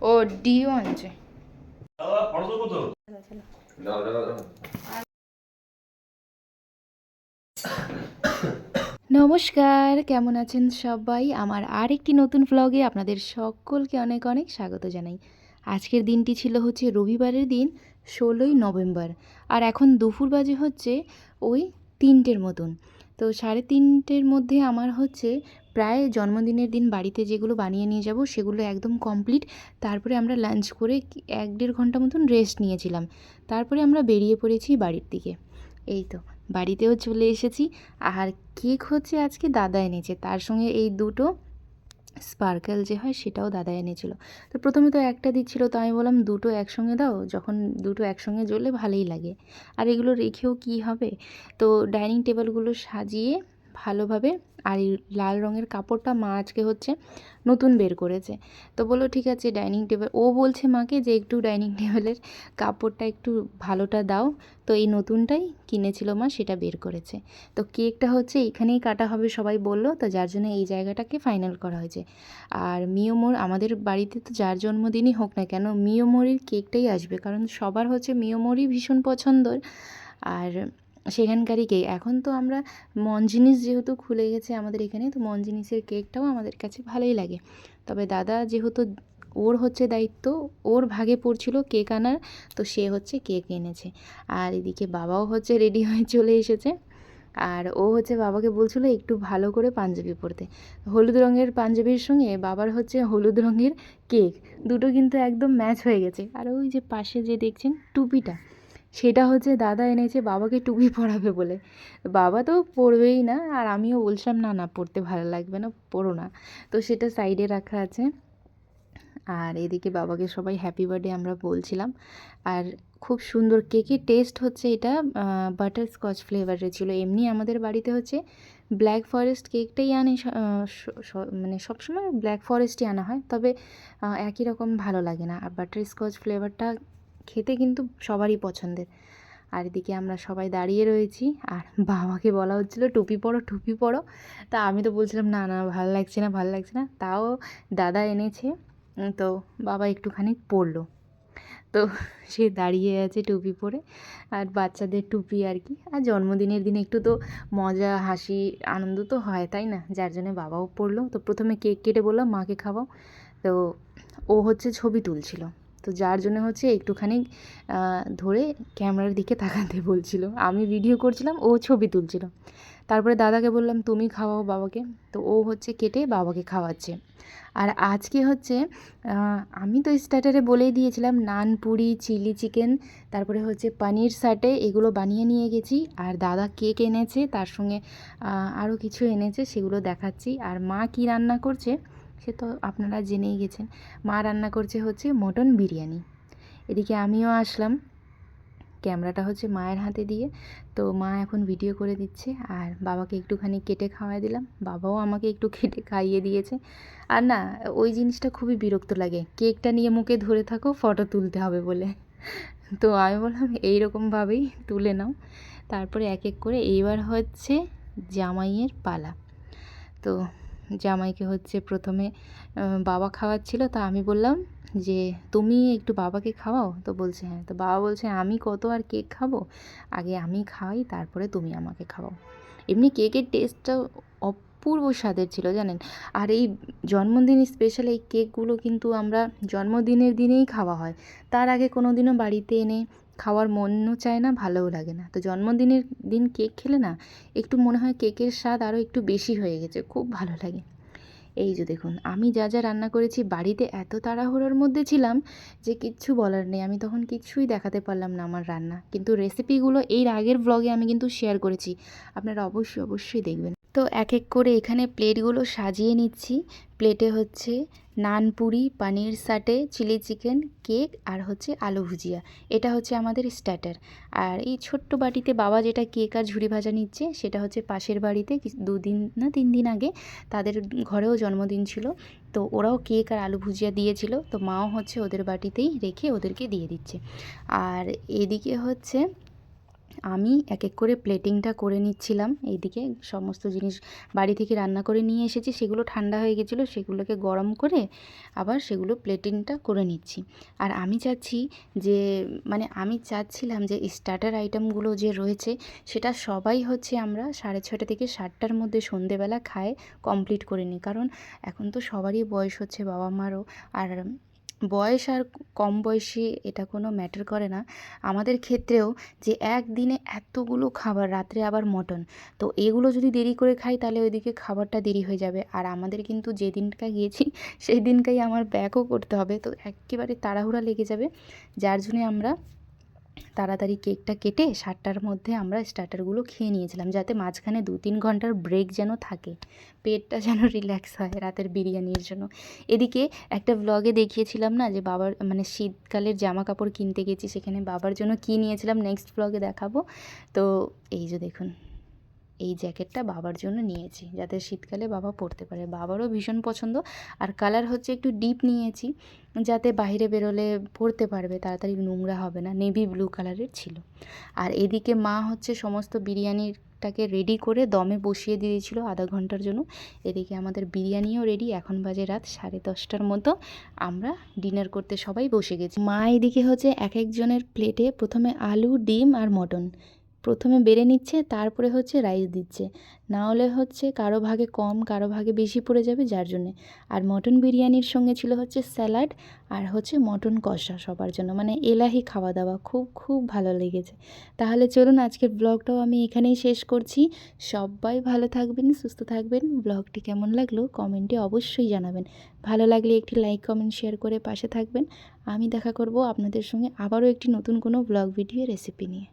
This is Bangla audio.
ও ডিও দাও নমস্কার কেমন আছেন সবাই? আমার আর একটি নতুন ভ্লগে আপনাদের সকলকে অনেক অনেক স্বাগত জানাই। আজকের দিনটি ছিল হচ্ছে রবিবারের দিন ষোলোই নভেম্বর। আর এখন দুপুর বাজে হচ্ছে ওই তিনটের মতন। তো সাড়ে তিনটের মধ্যে আমার হচ্ছে প্রায় জন্মদিনের দিন বাড়িতে যেগুলো বানিয়ে নিয়ে যাব সেগুলো একদম কমপ্লিট। তারপরে আমরা লাঞ্চ করে এক দেড় ঘণ্টা মতন রেস্ট নিয়েছিলাম। তারপরে আমরা বেরিয়ে পড়েছি বাড়ির দিকে। এই তো, বাড়িতেও চলে এসেছি। আর কেক হচ্ছে আজকে দাদা এনেছে। তার সঙ্গে এই দুটো স্পার্কেল যে হয় সেটাও দাদা এনেছিল। তো প্রথমে তো একটা দিচ্ছিল, তো আমি বললাম দুটো একসঙ্গে দাও, যখন দুটো একসঙ্গে জ্বললে ভালোই লাগে। আর এগুলো রেখেও কি হবে? তো ডাইনিং টেবিলগুলো সাজিয়ে ভালোভাবে আর এই লাল রঙের কাপড়টা মা আজকে হচ্ছে নতুন বের করেছে। তো বলল, ঠিক আছে, ডাইনিং টেবিল ও বলছে মাকে যে একটু ডাইনিং টেবিলের কাপড়টা একটু ভালোটা দাও। তো এই নতুনটাই কিনেছিল মা, সেটা বের করেছে। তো কেকটা হচ্ছে এখানেই কাটা হবে সবাই বলল। তো যার জন্য এই জায়গাটাকে ফাইনাল করা হয়েছে। আর মিওমোর আমাদের বাড়িতে তো যার জন্মদিনই হোক না কেন মিওমোরির কেকটাই আসবে। কারণ সবার হচ্ছে মিওমোরই ভীষণ পছন্দর। আর সেখানকারই এখন তো আমরা মন জিনিস যেহেতু খুলে গেছে আমাদের এখানে, তো মন জিনিসের কেকটাও আমাদের কাছে ভালোই লাগে। তবে দাদা যেহেতু ওর হচ্ছে দায়িত্ব, ওর ভাগে পড়ছিল কেক আনার, তো সে হচ্ছে কেক এনেছে। আর এদিকে বাবাও হচ্ছে রেডি হয়ে চলে এসেছে। আর ও হচ্ছে বাবাকে বলছিল একটু ভালো করে পাঞ্জাবি পরতে। হলুদ রঙের পাঞ্জাবির সঙ্গে বাবার হচ্ছে হলুদ রঙের কেক দুটো কিন্তু একদম ম্যাচ হয়ে গেছে। আর ওই যে পাশে যে দেখছেন টুপিটা সেটা হচ্ছে দাদা এনেছে, বাবাকে টুপি পরাবে বলে। বাবা তো পরবেই না, আর আমিও বলছিলাম, না না, পরতে ভালো লাগবে না, পরো না। তো সেটা সাইডে রাখা আছে। আর এদিকে বাবাকে সবাই হ্যাপি বার্থডে আমরা বলছিলাম। আর খুব সুন্দর কেকের টেস্ট হচ্ছে এটা বাটার স্কচ ফ্লেভারের ছিল। এমনি আমাদের বাড়িতে হচ্ছে ব্ল্যাক ফরেস্ট কেকটাই আনে মানে সবসময় ব্ল্যাক ফরেস্টই আনা হয়। তবে একই রকম ভালো লাগে না। আর বাটার স্কচ ফ্লেভারটা খেতে কিন্তু সবারই পছন্দের। আর এদিকে আমরা সবাই দাঁড়িয়ে রয়েছি, আর বাবাকে বলা হচ্ছিল, টুপি পরো টুপি পরো। তা আমি তো বলছিলাম, না না, ভালো লাগছে না, ভালো লাগছে না। তাও দাদা এনেছে তো বাবা একটুখানি পরলো। তো সে দাঁড়িয়ে আছে টুপি পরে, আর বাচ্চাদের টুপি আর কি। আর জন্মদিনের দিনে একটু তো মজা, হাসি, আনন্দ তো হয়, তাই না? যার জন্য বাবাও পড়ল তো প্রথমে কেক কেটে বললাম মাকে খাওয়াও। তো ও হচ্ছে ছবি তুলছিল। তো যার জন্য হচ্ছে একটুখানি ধরে ক্যামেরার দিকে তাকাতে বলছিল। আমি ভিডিও করছিলাম, ও ছবি তুলছিল। তারপরে দাদাকে বললাম, তুমি খাওয়াও বাবাকে। তো ও হচ্ছে কেটে বাবাকে খাওয়াচ্ছে। আর আজকে হচ্ছে আমি তো স্টার্টারে বলেই দিয়েছিলাম, নান, পুরি, চিলি চিকেন, তারপরে হচ্ছে পনির সাটে, এগুলো বানিয়ে নিয়ে গেছি। আর দাদা কেক এনেছে, তার সঙ্গে আরও কিছু এনেছে, সেগুলো দেখাচ্ছি। আর মা কি রান্না করছে সে তো আপনারা জেনেই গেছেন। মা রান্না করছে হচ্ছে মটন বিরিয়ানি। এদিকে আমিও আসলাম। ক্যামেরাটা হচ্ছে মায়ের হাতে দিয়ে। তো মা এখন ভিডিও করে দিচ্ছে আর বাবাকে একটুখানি কেটে খাওয়াই দিলাম। বাবাও আমাকে একটু কেটে খাইয়ে দিয়েছে। আর না, ওই জিনিসটা খুবই বিরক্ত লাগে। কেকটা নিয়ে মুখে ধরে থাকো, ফটো তুলতে হবে বলে। তো আমি বললাম এইরকমভাবেই তুলে নাও। তারপরে এক এক করে এইবার হচ্ছে জামাইয়ের পালা। তো জামাইকে হচ্ছে প্রথমে বাবা খাওয়াচ্ছিল। তা আমি বললাম যে, তুমি একটু বাবাকে খাওয়াও? তো বলছে হ্যাঁ। তো বাবা বলছে, আমি কত আর কেক খাব? আগে আমি খাওয়াই, তারপরে তুমি আমাকে খাওয়াও। এমনি কেকের টেস্টটা অপূর্ব স্বাদের ছিল, জানেন? আর এই জন্মদিন স্পেশাল এই কেকগুলো কিন্তু আমরা জন্মদিনের দিনেই খাওয়া হয়। তার আগে কোনো দিনও বাড়িতে এনে খাওয়ার মনও চায় না, ভালোও লাগে না। তো জন্মদিনের দিন কেক খেলে না, একটু মনে হয় কেকের স্বাদ আরও একটু বেশি হয়ে গেছে, খুব ভালো লাগে। এই যে দেখুন, আমি যা যা রান্না করেছি, বাড়িতে এত তাড়াহুড়োর মধ্যে ছিলাম যে কিচ্ছু বলার নেই। আমি তখন কিচ্ছুই দেখাতে পারলাম না আমার রান্না। কিন্তু রেসিপিগুলো এর আগের ব্লগে আমি কিন্তু শেয়ার করেছি, আপনারা অবশ্যই অবশ্যই দেখবেন। তো এক এক করে এখানে প্লেটগুলো সাজিয়ে নিচ্ছি। প্লেটে হচ্ছে নান পুরি, পানির সাটে, চিলি চিকেন, কেক আর হচ্ছে আলু ভুজিয়া। এটা হচ্ছে আমাদের স্টার্টার। আর এই ছোট্ট বাটিতে বাবা যেটা কেক আর ঝুড়ি ভাজা নিচ্ছে, সেটা হচ্ছে পাশের বাড়িতে দুদিন না তিন দিন আগে তাদের ঘরেও জন্মদিন ছিল। তো ওরাও কেক আর আলু ভুজিয়া দিয়েছিল। তো মাও হচ্ছে ওদের বাটিতেই রেখে ওদেরকে দিয়ে দিচ্ছে। আর এদিকে হচ্ছে আমি এক এক করে প্লেটিংটা করে নিচ্ছিলাম। এইদিকে সমস্ত জিনিস বাড়ি থেকে রান্না করে নিয়ে এসেছি, সেগুলো ঠান্ডা হয়ে গেছিল, সেগুলোকে গরম করে আবার সেগুলো প্লেটিংটা করে নিচ্ছি। আর আমি চাচ্ছি যে মানে আমি চাচ্ছিলাম যে স্টার্টার আইটেমগুলো যে রয়েছে, সেটা সবাই হচ্ছে আমরা সাড়ে ছটা থেকে সাতটার মধ্যে সন্ধেবেলা খায় কমপ্লিট করে নিই। কারণ এখন তো সবারই বয়স হচ্ছে বাবা মারও আর বয়স আর কম বয়সী এটা কোনো ম্যাটার করে না। আমাদের ক্ষেত্রেও যে একদিনে এতগুলো খাবার, রাত্রে আবার মটন, তো এগুলো যদি দেরি করে খাই তাহলে ওইদিকে খাবারটা দেরি হয়ে যাবে। আর আমাদের কিন্তু যেদিনটা গিয়েছি সেই দিনটাই আমার ব্যাকও করতে হবে, তো একেবারে তাড়াহুড়া লেগে যাবে। যার জন্যে আমরা তাড়াতাড়ি কেকটা কেটে সাতটার মধ্যে আমরা স্টার্টারগুলো খেয়ে নিয়েছিলাম, যাতে মাঝখানে দু তিন ঘণ্টার ব্রেক যেন থাকে। পেটটা যেন রিল্যাক্স হয় রাতের বিরিয়ানির জন্য। এদিকে একটা ব্লগে দেখিয়েছিলাম না যে বাবার মানে শীতকালের জামা কাপড় কিনতে গেছি, সেখানে বাবার জন্য কী নিয়েছিলাম নেক্সট ব্লগে দেখাবো। তো এই যে দেখুন। এই জ্যাকেটটা বাবার জন্য নিয়েছি, যাতে শীতকালে বাবা পরতে পারে। বাবারও ভীষণ পছন্দ। আর কালার হচ্ছে একটু ডিপ নিয়েছি, যাতে বাইরে বেরোলে পরতে পারবে, তাড়াতাড়ি নোংরা হবে না, নেভি ব্লু কালারের ছিল। আর এদিকে মা হচ্ছে সমস্ত বিরিয়ানিটাকে রেডি করে দমে বসিয়ে দিয়েছিল আধা ঘণ্টার জন্য। এদিকে আমাদের বিরিয়ানিও রেডি, এখন বাজে রাত সাড়ে দশটার মতো। আমরা ডিনার করতে সবাই বসে গেছি। মা এদিকে হচ্ছে এক একজনের প্লেটে প্রথমে আলু, ডিম আর মটন। প্রথমে বেড়ে নিচ্ছে, তারপরে হচ্ছে রাইস দিচ্ছে। না হলে হচ্ছে কারও ভাগে কম, কারও ভাগে বেশি পড়ে যাবে যার জন্যে। আর মটন বিরিয়ানির সঙ্গে ছিল হচ্ছে স্যালাড আর হচ্ছে মটন কষা সবার জন্য। মানে এলাহি খাওয়া দাওয়া খুব খুব ভালো লেগেছে। তাহলে চলুন আজকের ব্লগটাও আমি এখানেই শেষ করছি। সবাই ভালো থাকবেন, সুস্থ থাকবেন। ব্লগটি কেমন লাগল কমেন্টে অবশ্যই জানাবেন। ভালো লাগলে একটি লাইক কমেন্ট শেয়ার করে পাশে থাকবেন। আমি দেখা করব আপনাদের সঙ্গে আবারও একটি নতুন কোনো ব্লগ ভিডিও রেসিপি নিয়ে।